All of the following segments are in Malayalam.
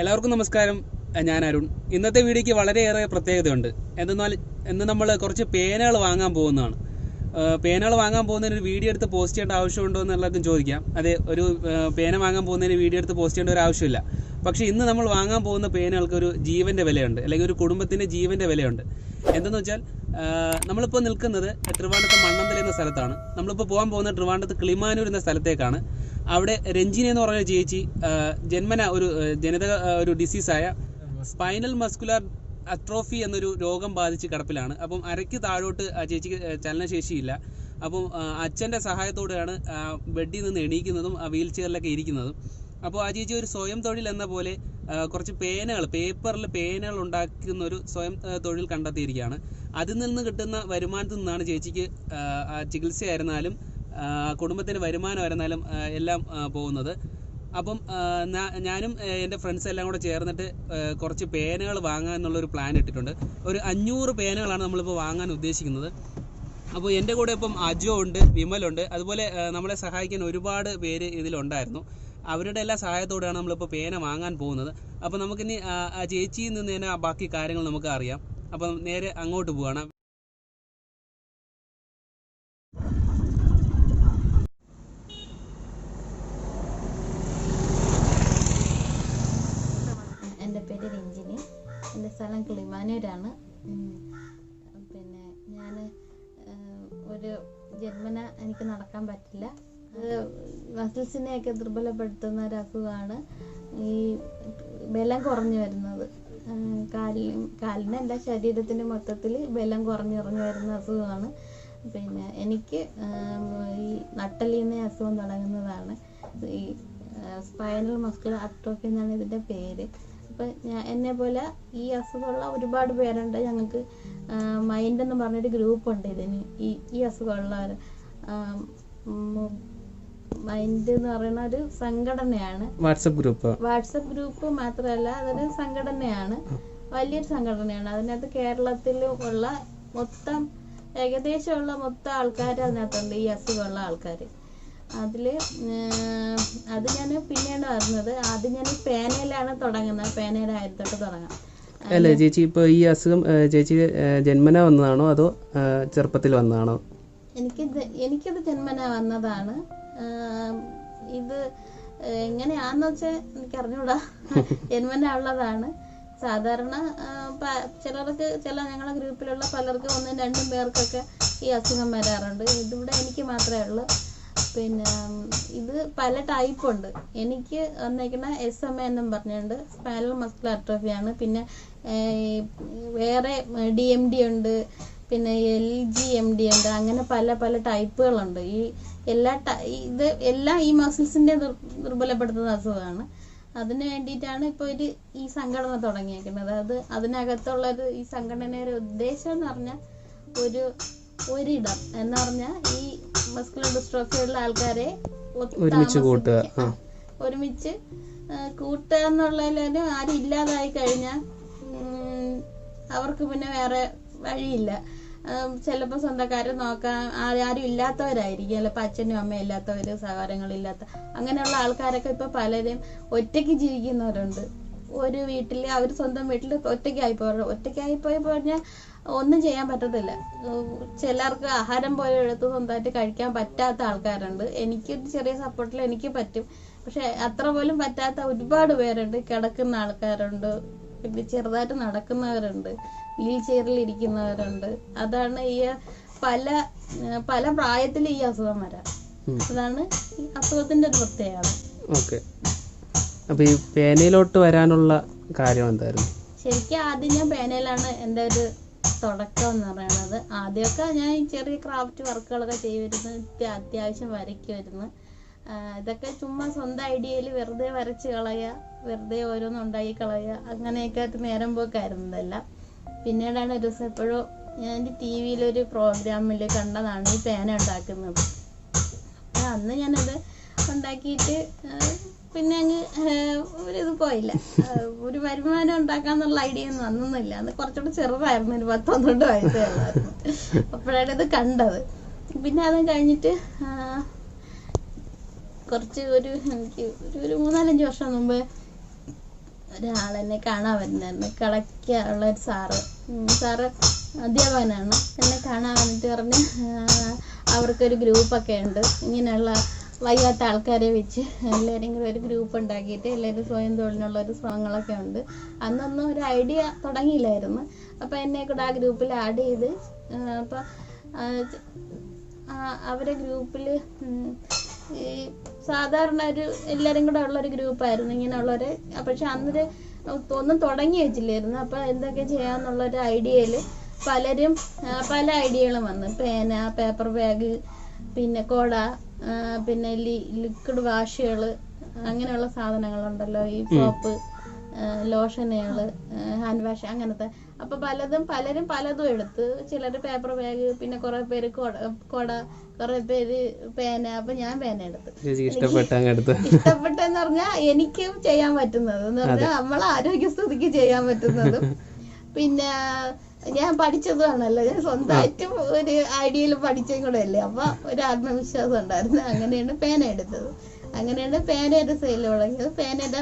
എല്ലാവർക്കും നമസ്കാരം. ഞാൻ അരുൺ. ഇന്നത്തെ വീഡിയോയ്ക്ക് വളരെയേറെ പ്രത്യേകതയുണ്ട്. എന്തെന്നാൽ ഇന്ന് നമ്മൾ കുറച്ച് പേനകൾ വാങ്ങാൻ പോകുന്നതാണ്. പേനകൾ വാങ്ങാൻ പോകുന്നതിന് ഒരു വീഡിയോ എടുത്ത് പോസ്റ്റ് ചെയ്യേണ്ട ആവശ്യമുണ്ടോ എന്ന് എല്ലാവർക്കും ചോദിക്കാം. അതെ ഒരു പേന വാങ്ങാൻ പോകുന്നതിന് വീഡിയോ എടുത്ത് പോസ്റ്റ് ചെയ്യേണ്ട ഒരു ആവശ്യമില്ല. പക്ഷേ ഇന്ന് നമ്മൾ വാങ്ങാൻ പോകുന്ന പേനകൾക്ക് ഒരു ജീവന്റെ വിലയുണ്ട്. അല്ലെങ്കിൽ ഒരു കുടുംബത്തിന്റെ ജീവന്റെ വിലയുണ്ട്. എന്തെന്ന് വെച്ചാൽ നമ്മളിപ്പോൾ നിൽക്കുന്നത് ട്രിവാണ്ടത്ത് മണ്ണന്തല എന്ന സ്ഥലത്താണ്. നമ്മളിപ്പോൾ പോകാൻ പോകുന്ന ട്രിവാണ്ടത്ത് കിളിമാനൂർ എന്ന സ്ഥലത്തേക്കാണ്. അവിടെ രഞ്ജിനി എന്ന് പറഞ്ഞ ചേച്ചി ജന്മന ഒരു ജനത ഒരു ഡിസീസായ സ്പൈനൽ മസ്കുലാർ അട്രോഫി എന്നൊരു രോഗം ബാധിച്ച് കിടപ്പിലാണ്. അപ്പം അരയ്ക്ക് താഴോട്ട് ആ ചേച്ചിക്ക് ചലനശേഷിയില്ല. അപ്പം അച്ഛന്റെ സഹായത്തോടെയാണ് ബെഡിൽ നിന്ന് എണീക്കുന്നതും ആ വീൽ ചെയറിലൊക്കെ ഇരിക്കുന്നതും. അപ്പോൾ ആ ചേച്ചി ഒരു സ്വയം തൊഴിൽ എന്ന പോലെ കുറച്ച് പേനകൾ പേപ്പറിൽ പേനകൾ ഉണ്ടാക്കുന്ന ഒരു സ്വയം തൊഴിൽ കണ്ടെത്തിയിരിക്കുകയാണ്. അതിൽ നിന്ന് കിട്ടുന്ന വരുമാനത്തിൽ നിന്നാണ് ചേച്ചിക്ക് ചികിത്സയായിരുന്നാലും കുടുംബത്തിന് വരുമാനമായിരുന്നാലും ആ, എല്ലാം പോകുന്നത്. അപ്പം ഞാനും എന്റെ ഫ്രണ്ട്സ് എല്ലാം കൂടെ ചേർന്നിട്ട് കുറച്ച് പേനകൾ വാങ്ങാൻ എന്നുള്ളൊരു പ്ലാൻ ഇട്ടിട്ടുണ്ട്. ഒരു അഞ്ഞൂറ് പേനകളാണ് നമ്മളിപ്പോൾ വാങ്ങാൻ ഉദ്ദേശിക്കുന്നത്. അപ്പോൾ എന്റെ കൂടെ ഇപ്പം അജോ ഉണ്ട് വിമലുണ്ട് അതുപോലെ നമ്മളെ സഹായിക്കാൻ ഒരുപാട് പേര് ഇതിലുണ്ടായിരുന്നു. അവരുടെ എല്ലാ സഹായത്തോടെയാണ് നമ്മളിപ്പോൾ പേന വാങ്ങാൻ പോകുന്നത്. അപ്പോൾ നമുക്കിനി ആ, ചേച്ചിയിൽ നിന്ന് തന്നെ ബാക്കി കാര്യങ്ങൾ നമുക്ക് അറിയാം. അപ്പം നേരെ അങ്ങോട്ട് പോവാണ്. എന്റെ പേര് രഞ്ജിനി. എന്റെ സ്ഥലം കിളിമാനൂരാണ്. പിന്നെ ഞാൻ ഒരു ജന്മന എനിക്ക് നടക്കാൻ പറ്റില്ല. മസിൽസിനെയൊക്കെ ദുർബലപ്പെടുത്തുന്ന ഒരു ഈ ബലം കുറഞ്ഞു വരുന്നത്. കാലിനും കാലിന് കാലിനല്ല ശരീരത്തിന്റെ മൊത്തത്തിൽ ബലം കുറഞ്ഞു കുറഞ്ഞു വരുന്ന അസുഖമാണ്. പിന്നെ എനിക്ക് ഈ നട്ടലീന്ന അസുഖം തുടങ്ങുന്നതാണ്. ഈ സ്പൈനൽ മസ്കുലർ അട്രോഫി എന്നാണ് ഇതിന്റെ പേര്. അപ്പം ഞാൻ എന്നെ പോലെ ഈ അസുഖമുള്ള ഒരുപാട് പേരുണ്ട്. ഞങ്ങൾക്ക് മൈൻഡ് എന്ന് പറഞ്ഞൊരു ഗ്രൂപ്പ് ഉണ്ട് ഇതിന്. ഈ ഈ അസുഖമുള്ളവർ മൈൻഡ് എന്ന് പറയുന്ന ഒരു സംഘടനയാണ്. വാട്സപ്പ് ഗ്രൂപ്പ് വാട്സപ്പ് ഗ്രൂപ്പ് മാത്രമല്ല അതൊരു സംഘടനയാണ്. വലിയൊരു സംഘടനയാണ്. അതിനകത്ത് കേരളത്തിൽ ഉള്ള മൊത്തം ഏകദേശമുള്ള മൊത്തം ആൾക്കാർ അതിനകത്തുണ്ട് ഈ അസുഖമുള്ള ആൾക്കാർ അതിൽ അത് ഞാൻ പിന്നീട് അറിഞ്ഞത് ആദ്യം ഞാൻ പേനയിലാണ് തുടങ്ങുന്നത്. ആയിരത്തൊട്ട് തുടങ്ങാം. അല്ല ചേച്ചി ഇപ്പോൾ ഈ അസുഖം ചേച്ചി ജന്മന വന്നതാണോ അതോ ചെറുപ്പത്തിൽ വന്നതാണോ? എനിക്ക് എനിക്കത് ജന്മന വന്നതാണ്. ഇത് എങ്ങനെയാന്ന് വെച്ചാൽ എനിക്ക് അറിഞ്ഞൂടാ ജന്മന ഉള്ളതാണ്. സാധാരണ ചിലർക്ക് ചില ഞങ്ങളുടെ ഗ്രൂപ്പിലുള്ള പലർക്കും ഒന്നും രണ്ടും പേർക്കൊക്കെ ഈ അസുഖം വരാറുണ്ട്. ഇതിവിടെ എനിക്ക് മാത്രമേ ഉള്ളൂ. പിന്നെ ഇത് പല ടൈപ്പ് ഉണ്ട്. എനിക്ക് വന്നേക്കുന്ന എസ് എം എന്നും പറഞ്ഞുകൊണ്ട് സ്പൈനൽ മസ്കുലർ അട്രോഫിയാണ് പിന്നെ വേറെ ഡി എം ഡി ഉണ്ട്. പിന്നെ എൽ ജി എം ഡി ഉണ്ട്. അങ്ങനെ പല പല ടൈപ്പുകളുണ്ട് ഈ എല്ലാ ഇത് എല്ലാ ഈ മസിൽസിന്റെ ദുർബലപ്പെടുത്തുന്ന അസുഖമാണ്. അതിന് വേണ്ടിയിട്ടാണ് ഇപ്പോൾ ഒരു ഈ സംഘടന തുടങ്ങിയേക്കുന്നത്. അത് അതിനകത്തുള്ളത് ഈ സംഘടനയുടെ ഉദ്ദേശം എന്ന് പറഞ്ഞാൽ ഒരു ഒരിടം. എന്ന് പറഞ്ഞാൽ ഈ മസ്കുലർ ഡിസ്ട്രോഫി ഉള്ള ആൾക്കാരെ ഒരുമിച്ച് കൂട്ടുക. ഒരുമിച്ച് കൂട്ടുക എന്നുള്ളതിലും ആരും ഇല്ലാതായി കഴിഞ്ഞാൽ അവർക്ക് പിന്നെ വേറെ വഴിയില്ല. ചിലപ്പോൾ സ്വന്തക്കാരെ നോക്കാൻ ആരും ഇല്ലാത്തവരായിരിക്കും. ചിലപ്പോൾ അച്ഛനും അമ്മയും ഇല്ലാത്തവർ സഹോദരങ്ങളില്ലാത്ത അങ്ങനെയുള്ള ആൾക്കാരൊക്കെ ഇപ്പോൾ പലരും ഒറ്റയ്ക്ക് ജീവിക്കുന്നവരുണ്ട്. ഒരു വീട്ടിൽ അവർ സ്വന്തം വീട്ടിൽ ഒറ്റയ്ക്കായി പോയ ഒറ്റയ്ക്കായി പോയി പറഞ്ഞാൽ ഒന്നും ചെയ്യാൻ പറ്റത്തില്ല. ചിലർക്ക് ആഹാരം പോലും എടുത്ത് സ്വന്തമായിട്ട് കഴിക്കാൻ പറ്റാത്ത ആൾക്കാരുണ്ട്. എനിക്ക് ചെറിയ സപ്പോർട്ടിൽ എനിക്ക് പറ്റും. പക്ഷെ അത്ര പോലും പറ്റാത്ത ഒരുപാട് പേരുണ്ട്. കിടക്കുന്ന ആൾക്കാരുണ്ട്. പിന്നെ ചെറുതായിട്ട് നടക്കുന്നവരുണ്ട്. വീൽ ചെയറിൽ ഇരിക്കുന്നവരുണ്ട്. അതാണ് ഈ പല പല പ്രായത്തിൽ ഈ അസുഖം വരാം. അതാണ് ഈ അസുഖത്തിന്റെ ഒരു പ്രത്യേകത. ഓക്കെ. അപ്പോൾ ഈ പേനയിലോട്ട് വരാനുള്ള കാര്യം എന്തായിരുന്നു? ശരിക്കും ആദ്യം ഞാൻ പേനയിലാണ് എന്റെ ഒരു തുടക്കം എന്ന് പറയുന്നത് ആദ്യമൊക്കെ ഞാൻ ചെറിയ ക്രാഫ്റ്റ് വർക്കുകളൊക്കെ ചെയ്യുമായിരുന്നു അത്യാവശ്യം വരയ്ക്കുമായിരുന്നു ഇതൊക്കെ ചുമ്മാ സ്വന്തം ഐഡിയയിൽ വെറുതെ വരച്ച് കളയുക വെറുതെ ഓരോന്ന് ഉണ്ടാക്കി കളയുക അങ്ങനെയൊക്കെ നേരം പോക്കായിരുന്നതല്ല പിന്നീടാണ് ഒരു ദിവസം എപ്പോഴും ഞാൻ ടി വിയിലൊരു പ്രോഗ്രാമിൽ കണ്ടതാണ് ഈ പേന ഉണ്ടാക്കുന്നത്. അന്ന് ഞാനത് ഉണ്ടാക്കിയിട്ട് പിന്നെ അങ്ങ് ഒരിത് പോയില്ല. ഒരു വരുമാനം ഉണ്ടാക്കാന്നുള്ള ഐഡിയ ഒന്നും അന്നൊന്നുമില്ല അന്ന് കുറച്ചുകൂടെ ചെറുതായിരുന്നു. ഒരു പത്ത് പന്ത്രണ്ട് വയസ്സേ ഉള്ളായിരുന്നു അപ്പോഴാണ് ഇത് കണ്ടത്. പിന്നെ അത് കഴിഞ്ഞിട്ട് കുറച്ച് ഒരു എനിക്ക് ഒരു- ഒരു മൂന്നാലഞ്ച് വർഷം മുമ്പ് ഒരാളെന്നെ കാണാൻ വരുന്നായിരുന്നു കളക്കാനുള്ള ഒരു സാറ്. സാറ് അധ്യാപകനാണ്. എന്നെ കാണാൻ വന്നിട്ട് പറഞ്ഞ് അവർക്കൊരു ഗ്രൂപ്പൊക്കെ ഉണ്ട്. ഇങ്ങനെയുള്ള വയ്യാത്ത ആൾക്കാരെ വെച്ച് എല്ലാവരും കൂടെ ഒരു ഗ്രൂപ്പ് ഉണ്ടാക്കിയിട്ട് എല്ലാവരും സ്വയം തൊഴിലിനുള്ള ഒരു ശ്രമങ്ങളൊക്കെ ഉണ്ട്. അന്നൊന്നും ഒരു ഐഡിയ തുടങ്ങിയില്ലായിരുന്നു. അപ്പം എന്നെ കൂടെ ആ ഗ്രൂപ്പിൽ ആഡ് ചെയ്ത് അപ്പം അവരെ ഗ്രൂപ്പിൽ ഈ സാധാരണ ഒരു എല്ലാവരും കൂടെ ഉള്ള ഒരു ഗ്രൂപ്പായിരുന്നു ഇങ്ങനെയുള്ളൊരു പക്ഷെ അന്നൊരു ഒന്നും തുടങ്ങി വെച്ചില്ലായിരുന്നു. അപ്പം എന്തൊക്കെ ചെയ്യാന്നുള്ള ഒരു ഐഡിയയിൽ പലരും പല ഐഡിയകളും വന്നു. പേന പേപ്പർ ബാഗ് പിന്നെ കോട പിന്നെ ലിക്വിഡ് വാഷുകൾ അങ്ങനെയുള്ള സാധനങ്ങളുണ്ടല്ലോ ഈ സോപ്പ് ലോഷനുകൾ ഹാൻഡ് വാഷ് അങ്ങനത്തെ. അപ്പൊ പലതും പലരും പലതും എടുത്ത് ചിലർ പേപ്പർ ബാഗ് പിന്നെ കുറെ പേര് കൊട കൊറേ പേര് പേന അപ്പൊ ഞാൻ പേന എടുത്ത്. ഇഷ്ടപ്പെട്ടെന്ന് പറഞ്ഞാൽ എനിക്കും ചെയ്യാൻ പറ്റുന്നത്. എന്ന് പറഞ്ഞാൽ നമ്മളെ ആരോഗ്യസ്ഥിതിക്ക് ചെയ്യാൻ പറ്റുന്നതും. പിന്നെ ഞാൻ പഠിച്ചതാണല്ലോ ഞാൻ സ്വന്തമായിട്ടും ഒരു ഐഡിയയിൽ പഠിച്ചതും കൂടെ അല്ലേ അപ്പൊ ഒരു ആത്മവിശ്വാസം ഉണ്ടായിരുന്നു. അങ്ങനെയാണ് പേന എടുത്തത്. അങ്ങനെയാണ് പേനയുടെ സെയിൽ തുടങ്ങിയത്. പേനയുടെ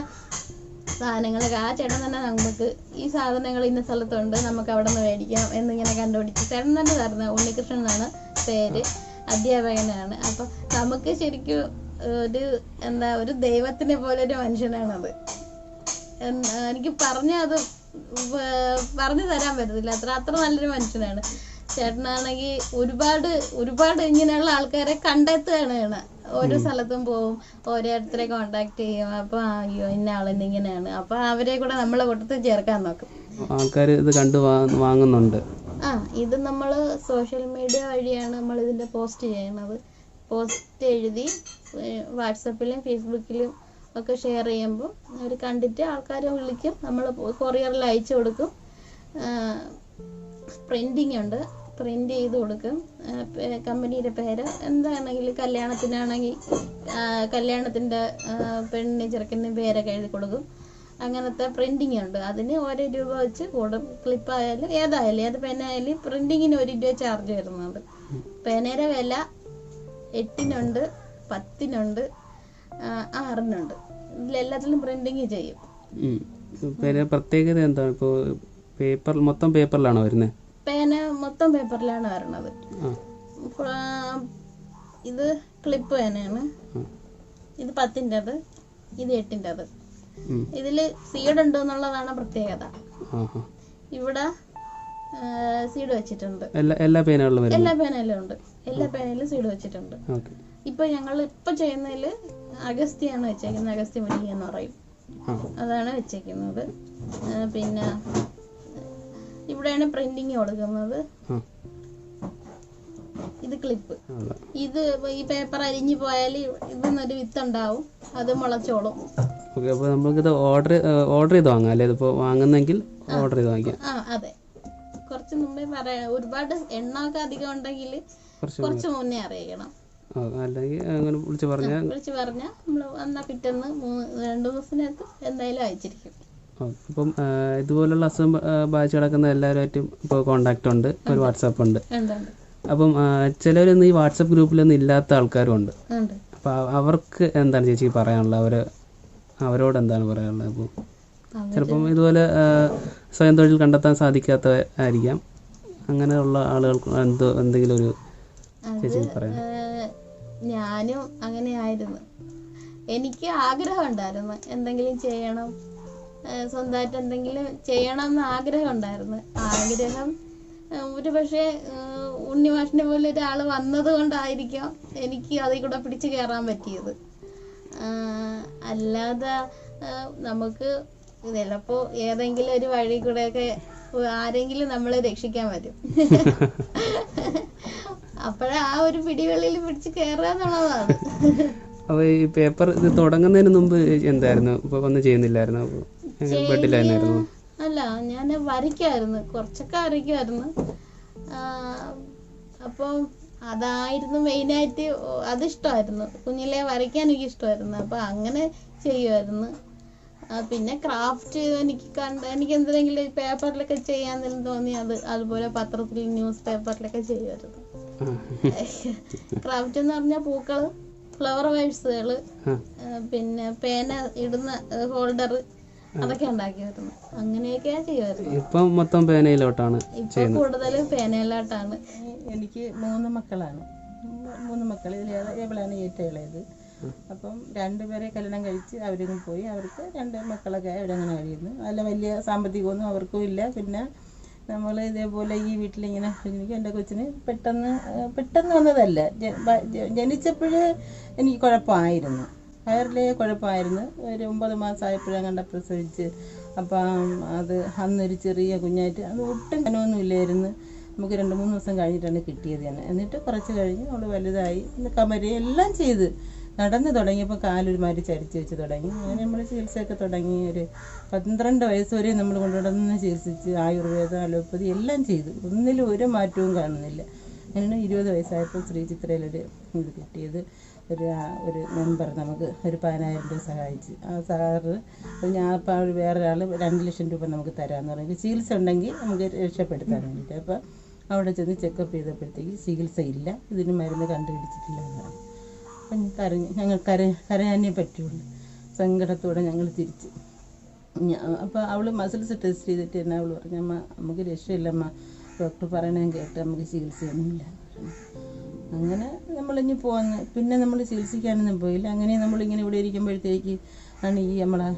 സാധനങ്ങളൊക്കെ ആ ചേട്ടൻ തന്നെ നമുക്ക് ഈ സാധനങ്ങൾ ഇന്ന സ്ഥലത്തുണ്ട് നമുക്ക് അവിടെ നിന്ന് മേടിക്കാം എന്നിങ്ങനെ കണ്ടുപിടിച്ച് ചേട്ടൻ തന്നെ തരുന്ന ഉണ്ണികൃഷ്ണൻ എന്നാണ് പേര് അധ്യാപകനാണ്. അപ്പൊ നമുക്ക് ശരിക്കും ഒരു എന്താ ഒരു ദൈവത്തിനെ പോലെ ഒരു മനുഷ്യനാണത്. എനിക്ക് പറഞ്ഞ അത് പറഞ്ഞു തരാൻ പറ്റത്തില്ല. അത്ര അത്ര നല്ലൊരു മനുഷ്യനാണ്. ചേട്ടനാണെങ്കിൽ ഒരുപാട് ഒരുപാട് ഇങ്ങനെയുള്ള ആൾക്കാരെ കണ്ടെത്തുകയാണ്. ഓരോ സ്ഥലത്തും പോവും. ഓരോരുത്തരെ കോണ്ടാക്ട് ചെയ്യും. അപ്പൊ അയ്യോ ഇന്ന ആളിന്ന് ഇങ്ങനെയാണ്. അപ്പൊ അവരെ കൂടെ നമ്മളെ കൂട്ടത്തിൽ ചേർക്കാൻ നോക്കും. ആൾക്കാർ ഇത് കണ്ടു വാങ്ങുന്നുണ്ട്. ആ ഇത് നമ്മൾ സോഷ്യൽ മീഡിയ വഴിയാണ് നമ്മൾ ഇതിന്റെ പോസ്റ്റ് ചെയ്യുന്നത്. പോസ്റ്റ് എഴുതി വാട്സപ്പിലും ഫേസ്ബുക്കിലും ഒക്കെ ഷെയർ ചെയ്യുമ്പോൾ അവർ കണ്ടിട്ട് ആൾക്കാരെ വിളിക്കും. നമ്മൾ കൊറിയറിൽ അയച്ചു കൊടുക്കും. പ്രിന്റിംഗ് ഉണ്ട്. പ്രിന്റ് ചെയ്ത് കൊടുക്കും. കമ്പനിയുടെ പേര്. എന്താണെങ്കിലും കല്യാണത്തിനാണെങ്കിൽ കല്യാണത്തിന്റെ പെണ്ണിന് ചെറുക്കന്റെ പേരൊക്കെ എഴുതി കൊടുക്കും. അങ്ങനത്തെ പ്രിന്റിംഗ് ഉണ്ട്. അതിന് ഓരോ രൂപ വെച്ച് കൂടും. ക്ലിപ്പ് ആയാലും ഏതായാലും ഏത് പേനായാലും പ്രിന്റിങ്ങിന് ഒരു രൂപ ചാർജ് വരുന്നുണ്ട്. പേനയുടെ വില എട്ടിനുണ്ട് പത്തിനുണ്ട് ആറിനുണ്ട്. ഇതിലെല്ലാത്തിലും പ്രിന്റിങ് ചെയ്യും. പേന പിന്നെ പ്രത്യേകത എന്താണ്? ഇപ്പോൾ പേപ്പർ മൊത്തം പേപ്പറിലാണോ വരുന്നത് പേന മൊത്തം പേപ്പറിലാണ് വരണത്. ആ, ഇത് ക്ലിപ്പ് പേനയാണ്. ഇത് ഇത് പത്തിന്റെത് ഇത് എട്ടിന്റെ അത് ഇതിൽ സീഡ് ഉണ്ട് എന്നുള്ളതാണ് പ്രത്യേകത ഇവിടെ സീഡ് വെച്ചിട്ടുണ്ട്. എല്ലാ പേനകളിലും എല്ലാ പേനയിലും ഉണ്ട്. എല്ലാ പേനയിലും സീഡ് വെച്ചിട്ടുണ്ട്. ഇപ്പൊ ഞങ്ങൾ ഇപ്പൊ ചെയ്യുന്നതിൽ അഗസ്ത്യാണ് വെച്ചേക്കുന്നത് അഗസ്ത്യ മുനി എന്ന് പറയും. അതാണ് വെച്ചേക്കുന്നത്. പിന്നെ ഇവിടെയാണ് പ്രിന്റിങ് കൊടുക്കുന്നത്. ഇത് ക്ലിപ്പ് ഇത് ഈ പേപ്പർ അരിഞ്ഞു പോയാൽ ഇതിന്നൊരു വിത്തുണ്ടാവും അത് മുളച്ചോളും. ഓക്കെ അപ്പോൾ നമുക്കിത് ഓർഡർ ഓർഡർ ചെയ്ത് വാങ്ങാം. അല്ലേ? ഇതിപ്പോൾ വാങ്ങുന്നെങ്കിൽ ഓർഡർ ചെയ്ത് വാങ്ങിക്കാം. ആ അതെ. കുറച്ച് മുമ്പേ പറയാ. ഒരുപാട് എണ്ണമൊക്കെ അധികം ഉണ്ടെങ്കിൽ കുറച്ച് മുന്നേ അറിയിക്കണം. അല്ലെങ്കിൽ അങ്ങനെ വിളിച്ച് പറഞ്ഞാൽ വിളിച്ച് പറഞ്ഞാൽ നമ്മൾ വന്നാൽ പിറ്റേന്ന് രണ്ട് ദിവസത്തിനകത്ത് എന്തായാലും അയച്ചിരിക്കും. അപ്പം ഇതുപോലുള്ള അസുഖം ബാധിച്ചു കിടക്കുന്ന എല്ലാവരുമായിട്ടും ഇപ്പോൾ കോണ്ടാക്റ്റ് ഉണ്ട്. ഒരു വാട്സാപ്പ് ഉണ്ട്. അപ്പം ചിലരൊന്നും ഈ വാട്സപ്പ് ഗ്രൂപ്പിലൊന്നും ഇല്ലാത്ത ആൾക്കാരും ഉണ്ട്. അപ്പം അവർക്ക് എന്താണ് ചേച്ചി പറയാനുള്ളത്? അവർ അവരോട് എന്താണ് പറയാനുള്ളത് അപ്പോൾ ചിലപ്പം ഇതുപോലെ സ്വയം തൊഴിൽ കണ്ടെത്താൻ സാധിക്കാത്ത ആയിരിക്കാം. അങ്ങനെയുള്ള ആളുകൾക്ക് എന്തോ എന്തെങ്കിലും ഒരു ചേച്ചി പറയാം ഞാനും അങ്ങനെ ആയിരുന്നു എനിക്ക് ആഗ്രഹം ഉണ്ടായിരുന്നു എന്തെങ്കിലും ചെയ്യണം. സ്വന്തമായിട്ട് എന്തെങ്കിലും ചെയ്യണം എന്ന് ആഗ്രഹം ഉണ്ടായിരുന്നു ആഗ്രഹം ഒരു പക്ഷേ ഉണ്ണിമാഷിനെ പോലെ ഒരാൾ വന്നത് കൊണ്ടായിരിക്കാം എനിക്ക് അതിൽ കൂടെ പിടിച്ചു കയറാൻ പറ്റിയത്. അല്ലാതെ നമുക്ക് ചിലപ്പോ ഏതെങ്കിലും ഒരു വഴി കൂടെയൊക്കെ ആരെങ്കിലും നമ്മളെ രക്ഷിക്കാൻ വരും അപ്പോഴാ ആ ഒരു പിടിവെള്ളിൽ പിടിച്ച് കയറുക എന്നുള്ളതാണ് അപ്പൊ ഈ പേപ്പർ ഇത് തുടങ്ങുന്നതിന് മുമ്പ് എന്തായിരുന്നു? ഇപ്പൊ ഒന്നും ചെയ്യുന്നില്ലായിരുന്നു? ബെഡിലായിരുന്നു അല്ല ഞാൻ വരയ്ക്കായിരുന്നു. കുറച്ചൊക്കെ വരയ്ക്കുമായിരുന്നു. അപ്പോൾ അതായിരുന്നു മെയിനായിട്ട് അതിഷ്ടമായിരുന്നു. കുഞ്ഞിലെ വരയ്ക്കാൻ എനിക്ക് ഇഷ്ടമായിരുന്നു അപ്പോൾ അങ്ങനെ ചെയ്യുമായിരുന്നു. പിന്നെ ക്രാഫ്റ്റ് എനിക്ക് കണ്ട് എനിക്ക് എന്തെങ്കിലും പേപ്പറിലൊക്കെ ചെയ്യാൻ തോന്നി അത് അതുപോലെ പത്രത്തിൽ ന്യൂസ് പേപ്പറിലൊക്കെ ചെയ്യുമായിരുന്നു. ക്രാഫ്റ്റ് എന്ന് പറഞ്ഞാൽ പൂക്കൾ ഫ്ലവർ വൈഡ്സുകൾ പിന്നെ പേന ഇടുന്ന ഹോൾഡർ അതൊക്കെ ഉണ്ടാക്കിയായിരുന്നു. അങ്ങനെയൊക്കെയാ ചെയ്യുമായിരുന്നു. ഇപ്പൊ മൊത്തം പേനയിലോട്ടാണ് ഇപ്പൊ കൂടുതലും പേനയിലോട്ടാണ്. എനിക്ക് മൂന്ന് മക്കളാണ്. മൂന്ന് മക്കൾ ഇവളാണ് ഏറ്റവും ഇളയത്. അപ്പം രണ്ടുപേരെ കല്യാണം കഴിച്ച് അവരും പോയി. അവർക്ക് രണ്ട് മക്കളൊക്കെ അവരങ്ങനെ കഴിയുന്നു. നല്ല വലിയ സാമ്പത്തികമൊന്നും അവർക്കും ഇല്ല. പിന്നെ നമ്മൾ ഇതേപോലെ ഈ വീട്ടിലിങ്ങനെ എനിക്ക് എന്റെ കൊച്ചിന് പെട്ടെന്ന് പെട്ടെന്ന് വന്നതല്ല. ജനിച്ചപ്പോൾ എനിക്ക് കുഴപ്പമായിരുന്നു. വയറിലെ കുഴപ്പമായിരുന്നു. ഒരു ഒമ്പത് മാസമായപ്പോഴും കണ്ട പ്രസവിച്ച്. അപ്പം അത് അന്നൊരു ചെറിയ കുഞ്ഞായിട്ട് അത് ഒട്ടും കനമൊന്നും ഇല്ലായിരുന്നു. നമുക്ക് രണ്ട് മൂന്ന് ദിവസം കഴിഞ്ഞിട്ടാണ് കിട്ടിയത് തന്നെ എന്നിട്ട് കുറച്ച് കഴിഞ്ഞ് അവൾ വലുതായി. കമരി എല്ലാം ചെയ്ത്. നടന്ന് തുടങ്ങിയപ്പോൾ കാലൊരു മാതിരി ചരിച്ച് വെച്ച് തുടങ്ങി. അങ്ങനെ നമ്മൾ ചികിത്സയൊക്കെ തുടങ്ങി ഒരു പന്ത്രണ്ട് വയസ്സ് വരെ നമ്മൾ കൊണ്ടുനടന്ന് ചികിത്സിച്ച് ആയുർവേദം അലോപ്പതി എല്ലാം ചെയ്തു. ഒന്നിലും ഒരു മാറ്റവും കാണുന്നില്ല. അങ്ങനെ ഇരുപത് വയസ്സായപ്പോൾ ശ്രീചിത്രയിലൊരു ഇത് കിട്ടിയത്. ഒരു ഒരു മെമ്പർ നമുക്ക് ഒരു പതിനായിരം രൂപ സഹായിച്ച്. ആ സാറ് ഞാൻ അപ്പോൾ അവർ വേറൊരാൾ രണ്ട് ലക്ഷം രൂപ നമുക്ക് തരാമെന്ന് പറഞ്ഞു. ചികിത്സ ഉണ്ടെങ്കിൽ നമുക്ക് രക്ഷപ്പെടുത്താൻ വേണ്ടിയിട്ട്. അപ്പോൾ അവിടെ ചെന്ന് ചെക്കപ്പ് ചെയ്തപ്പോഴത്തേക്ക് ചികിത്സയില്ല. ഇതിന് മരുന്ന് കണ്ടുപിടിച്ചിട്ടില്ല എന്ന് പറഞ്ഞു. അപ്പം കരഞ്ഞ് ഞങ്ങൾ കര കരയാനേ പറ്റുള്ളൂ. സങ്കടത്തോടെ ഞങ്ങൾ തിരിച്ച്. അപ്പോൾ അവൾ മസിൽസ് ടെസ്റ്റ് ചെയ്തിട്ട് തന്നെ അവൾ പറഞ്ഞു അമ്മ നമുക്ക് രക്ഷയില്ലമ്മ ഡോക്ടർ പറയണേ കേട്ട് നമുക്ക് ചികിത്സയൊന്നുമില്ല. അങ്ങനെ നമ്മളിഞ്ഞ് പോന്ന്. പിന്നെ നമ്മൾ ചികിത്സിക്കാനൊന്നും പോയില്ല. അങ്ങനെ നമ്മളിങ്ങനെ ഇവിടെ ഇരിക്കുമ്പോഴത്തേക്ക് ആണ് ഈ നമ്മളെ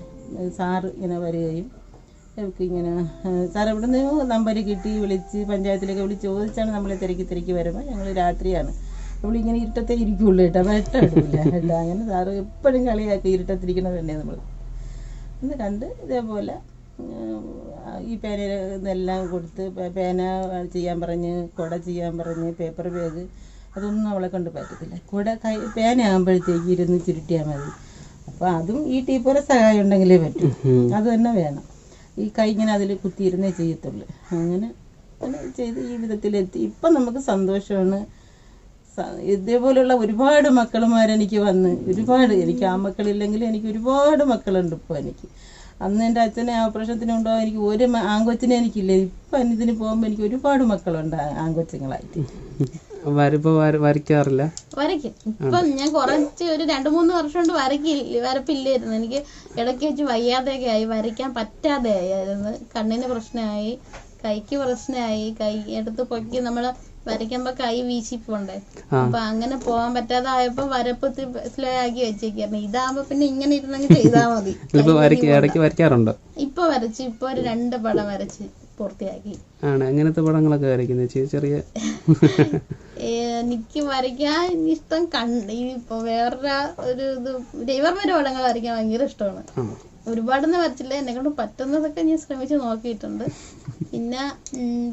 സാറ് ഇങ്ങനെ വരികയും അവർക്ക് ഇങ്ങനെ സാർ എവിടെ നിന്ന് നമ്പർ കിട്ടി വിളിച്ച് പഞ്ചായത്തിലേക്ക് വിളിച്ച് ചോദിച്ചാണ് നമ്മളെ തിരക്കി തിരക്കി വരുമ്പോൾ ഞങ്ങൾ രാത്രിയാണ് നമ്മളിങ്ങനെ ഇരുട്ടത്തെ ഇരിക്കുള്ളൂ കേട്ടോ. വെട്ടം ഇടില്ല കേട്ടോ. അങ്ങനെ സാറ് എപ്പോഴും കളിയാക്കി ഇരുട്ടത്തിരിക്കണത് തന്നെ നമ്മൾ ഒന്ന് കണ്ട് ഇതേപോലെ ഈ പേന ഇതെല്ലാം കൊടുത്ത് പേന ചെയ്യാൻ പറഞ്ഞ് കുട ചെയ്യാൻ പറഞ്ഞ് പേപ്പർ ബാഗ് അതൊന്നും അവളെ കൊണ്ട് പറ്റത്തില്ല. കുട കൈ പേന ആകുമ്പോഴത്തേക്ക് ഇരുന്ന് ചുരുട്ടിയാൽ മതി. അപ്പോൾ അതും ഈ ടീപ്പോരെ സഹായം ഉണ്ടെങ്കിലേ പറ്റൂ. അത് തന്നെ വേണം. ഈ കൈ ഇങ്ങനെ അതിൽ കുത്തിയിരുന്നേ ചെയ്യത്തുള്ളൂ. അങ്ങനെ അങ്ങനെ ചെയ്ത് ഈ വിധത്തിലെത്തി. ഇപ്പം നമുക്ക് സന്തോഷമാണ്. ഇതേപോലുള്ള ഒരുപാട് മക്കളുമാരെനിക്ക് വന്ന് ഒരുപാട് എനിക്ക് ആ മക്കളില്ലെങ്കിൽ എനിക്ക് ഒരുപാട് മക്കളുണ്ട് ഇപ്പോൾ എനിക്ക്. അന്ന് എന്റെ അച്ഛനെ ഓപ്പറേഷത്തിന് കൊണ്ടുപോകാൻ എനിക്ക് ഒരു ആങ്കൊച്ചിനെ എനിക്കില്ല. ഇപ്പം ഇതിന് പോകുമ്പോൾ എനിക്ക് ഒരുപാട് മക്കളുണ്ട് ആങ്കൊച്ചുങ്ങളായിട്ട് വരപ്പോ വരയ്ക്കാറില്ല? വരയ്ക്കും. ഇപ്പം ഞാൻ കുറച്ച് ഒരു രണ്ട് മൂന്ന് വർഷം കൊണ്ട് വരയ്ക്കില്ല വരപ്പില്ലായിരുന്നു. എനിക്ക് ഇടയ്ക്ക് വെച്ച് വയ്യാതെയൊക്കെ ആയി. വരയ്ക്കാൻ പറ്റാതെ ആയിരുന്നു കണ്ണിന് പ്രശ്നമായി കൈക്ക് പ്രശ്നമായി കൈ എടുത്ത് പൊക്കി നമ്മൾ വരയ്ക്കുമ്പോ കൈ വീശി പോണ്ടേ. അപ്പൊ അങ്ങനെ പോകാൻ പറ്റാതെ ആയപ്പോ വരപ്പ് സ്ലോ ആക്കി വെച്ചേക്കായിരുന്നു. ഇതാകുമ്പോ പിന്നെ ഇങ്ങനെ ഇരുന്നങ്ങ് ചെയ്താ മതി. ഇടയ്ക്ക് വരയ്ക്കാറുണ്ടോ? ഇപ്പൊ വരച്ചു ഇപ്പൊ ഒരു രണ്ട് പടം വരച്ച് പൂർത്തിയാക്കി. ആണ്. എങ്ങനത്തെ പടങ്ങളൊക്കെ വരയ്ക്കുന്നത് ചെറിയ ചെറിയ എനിക്ക് വരയ്ക്കാൻ ഇഷ്ടം കണ്ട് ഈ ഇപ്പൊ വേറെ ഒരു ഇത് ദൈവർമ്മയുടെ പടങ്ങൾ വരയ്ക്കാൻ ഭയങ്കര ഇഷ്ടമാണ്? ഒരുപാടൊന്നും വരച്ചില്ല എന്നെ കൊണ്ട് പറ്റുന്നതൊക്കെ ഞാൻ ശ്രമിച്ചു നോക്കിയിട്ടുണ്ട്. പിന്നെ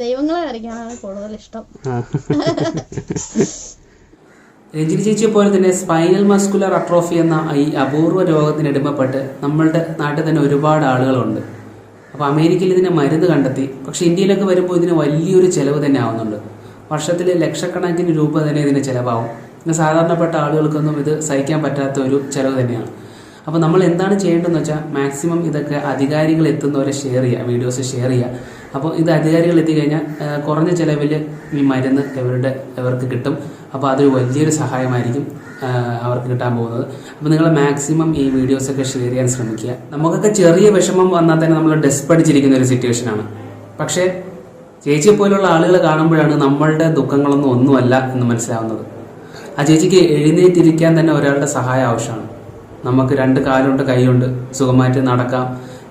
ദൈവങ്ങളെ വരയ്ക്കാനാണ് കൂടുതൽ ഇഷ്ടം. രഞ്ജിനി ചേച്ചിയെ പോലെ തന്നെ സ്പൈനൽ മസ്കുലർ അട്രോഫി എന്ന ഈ അപൂർവ രോഗത്തിന് അടിമപ്പെട്ട് നമ്മളുടെ നാട്ടിൽ തന്നെ ഒരുപാട് ആളുകളുണ്ട്. അപ്പോൾ അമേരിക്കയിൽ ഇതിനെ മരുന്ന് കണ്ടെത്തി. പക്ഷേ ഇന്ത്യയിലൊക്കെ വരുമ്പോൾ ഇതിന് വലിയൊരു ചിലവ് തന്നെ ആവുന്നുണ്ട്. വർഷത്തിൽ ലക്ഷക്കണക്കിന് രൂപ തന്നെ ഇതിന് ചിലവാകും. സാധാരണപ്പെട്ട ആളുകൾക്കൊന്നും ഇത് സഹിക്കാൻ പറ്റാത്ത ഒരു ചിലവ് തന്നെയാണ്. അപ്പോൾ നമ്മൾ എന്താണ് ചെയ്യേണ്ടതെന്ന് വെച്ചാൽ മാക്സിമം ഇതൊക്കെ അധികാരികൾ എത്തുന്നവരെ ഷെയർ ചെയ്യുക വീഡിയോസ് ഷെയർ ചെയ്യുക. അപ്പോൾ ഇത് അധികാരികൾ എത്തിക്കഴിഞ്ഞാൽ കഴിഞ്ഞാൽ കുറഞ്ഞ ചിലവിൽ ഈ മരുന്ന് ഇവരുടെ ഇവർക്ക് കിട്ടും. അപ്പോൾ അതൊരു വലിയൊരു സഹായമായിരിക്കും അവർക്ക് കിട്ടാൻ പോകുന്നത്. അപ്പോൾ നിങ്ങൾ മാക്സിമം ഈ വീഡിയോസൊക്കെ ഷെയർ ചെയ്യാൻ ശ്രമിക്കുക. നമുക്കൊക്കെ ചെറിയ വിഷമം വന്നാൽ തന്നെ നമ്മൾ ഡെസ്പടിച്ചിരിക്കുന്ന ഒരു സിറ്റുവേഷനാണ് പക്ഷേ ചേച്ചിയെ പോലുള്ള ആളുകൾ കാണുമ്പോഴാണ് നമ്മളുടെ ദുഃഖങ്ങളൊന്നും ഒന്നുമല്ല എന്ന് മനസ്സിലാവുന്നത്. ആ ചേച്ചിക്ക് എഴുന്നേറ്റിരിക്കാൻ തന്നെ ഒരാളുടെ സഹായം ആവശ്യമാണ്. നമുക്ക് രണ്ട് കാലുണ്ട് കൈയുണ്ട്. സുഖമായിട്ട് നടക്കാം.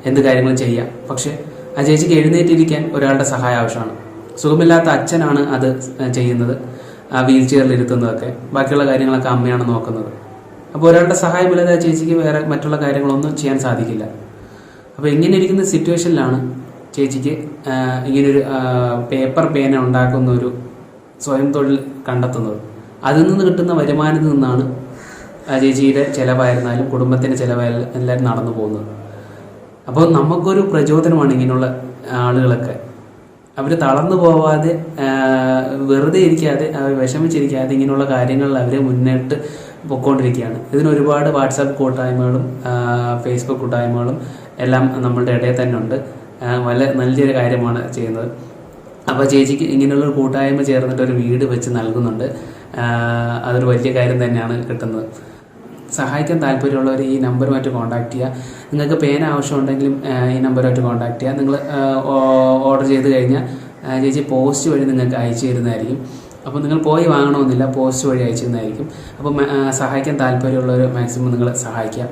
എന്ത് കാര്യങ്ങളും ചെയ്യാം. പക്ഷെ ആ ചേച്ചിക്ക് എഴുന്നേറ്റിരിക്കാൻ ഒരാളുടെ സഹായം ആവശ്യമാണ്. സുഖമില്ലാത്ത അച്ഛനാണ് അത് ചെയ്യുന്നത്. ആ വീൽ ചെയറിൽ ഇരുത്തുന്നതൊക്കെ. ബാക്കിയുള്ള കാര്യങ്ങളൊക്കെ അമ്മയാണ് നോക്കുന്നത്. അപ്പോൾ ഒരാളുടെ സഹായമില്ലാതെ ആ ചേച്ചിക്ക് വേറെ മറ്റുള്ള കാര്യങ്ങളൊന്നും ചെയ്യാൻ സാധിക്കില്ല. അപ്പോൾ ഇങ്ങനെ ഇരിക്കുന്ന സിറ്റുവേഷനിലാണ് ചേച്ചിക്ക് ഇങ്ങനൊരു പേപ്പർ പേന ഉണ്ടാക്കുന്ന ഒരു സ്വയം തൊഴിൽ കണ്ടെത്തുന്നത്. അതിൽ നിന്ന് കിട്ടുന്ന വരുമാനത്തിൽ നിന്നാണ് ചേച്ചിയുടെ ചിലവായിരുന്നാലും കുടുംബത്തിന്റെ ചിലവായാലും എല്ലാവരും നടന്നു പോകുന്നത്. അപ്പോൾ നമുക്കൊരു പ്രചോദനമാണ് ഇങ്ങനെയുള്ള ആളുകളൊക്കെ. അവർ തളർന്നു പോവാതെ വെറുതെ ഇരിക്കാതെ അവർ വിഷമിച്ചിരിക്കാതെ ഇങ്ങനെയുള്ള കാര്യങ്ങളിൽ അവരെ മുന്നിട്ട് പൊയ്ക്കൊണ്ടിരിക്കുകയാണ് ഇതിന് ഒരുപാട് വാട്സാപ്പ് കൂട്ടായ്മകളും ഫേസ്ബുക്ക് കൂട്ടായ്മകളും എല്ലാം നമ്മളുടെ ഇടയിൽ തന്നെ ഉണ്ട്. വളരെ നല്ലൊരു കാര്യമാണ് ചെയ്യുന്നത്. അപ്പോൾ ചേച്ചിക്ക് ഇങ്ങനെയുള്ള കൂട്ടായ്മ ചേർന്നിട്ട് ഒരു വീട് വെച്ച് നൽകുന്നുണ്ട്. അതൊരു വലിയ കാര്യം തന്നെയാണ് കിട്ടുന്നത്. സഹായിക്കാൻ താല്പര്യമുള്ളവർ ഈ നമ്പറുമായിട്ട് കോൺടാക്ട് ചെയ്യുക. നിങ്ങൾക്ക് പേന ആവശ്യമുണ്ടെങ്കിലും ഈ നമ്പറുമായിട്ട് കോൺടാക്ട് ചെയ്യുക. നിങ്ങൾ ഓർഡർ ചെയ്ത് കഴിഞ്ഞാൽ ചേച്ചി പോസ്റ്റ് വഴി നിങ്ങൾക്ക് അയച്ചു തരുന്നതായിരിക്കും. അപ്പോൾ നിങ്ങൾ പോയി വാങ്ങണമെന്നില്ല പോസ്റ്റ് വഴി അയച്ചു തരുന്നതായിരിക്കും. അപ്പം സഹായിക്കാൻ താല്പര്യമുള്ളവർ മാക്സിമം നിങ്ങൾ സഹായിക്കുക.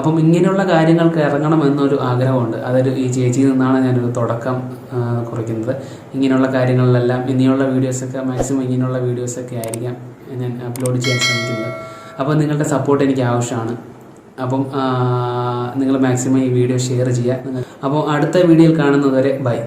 അപ്പം ഇങ്ങനെയുള്ള കാര്യങ്ങൾക്ക് ഇറങ്ങണമെന്നൊരു ആഗ്രഹമുണ്ട്. അതൊരു ഈ ചേച്ചിയിൽ നിന്നാണ് ഞാനൊരു തുടക്കം കുറിക്കുന്നത്. ഇങ്ങനെയുള്ള കാര്യങ്ങളിലെല്ലാം ഇനിയുള്ള വീഡിയോസൊക്കെ മാക്സിമം ഇങ്ങനെയുള്ള വീഡിയോസൊക്കെ ആയിരിക്കാം ഞാൻ അപ്ലോഡ് ചെയ്യാൻ ശ്രമിക്കുന്നത്. അപ്പോൾ നിങ്ങളുടെ സപ്പോർട്ട് എനിക്ക് ആവശ്യമാണ്. അപ്പം നിങ്ങൾ മാക്സിമം ഈ വീഡിയോ ഷെയർ ചെയ്യുക. അപ്പോൾ അടുത്ത വീഡിയോയിൽ കാണുന്നതുവരെ ബൈ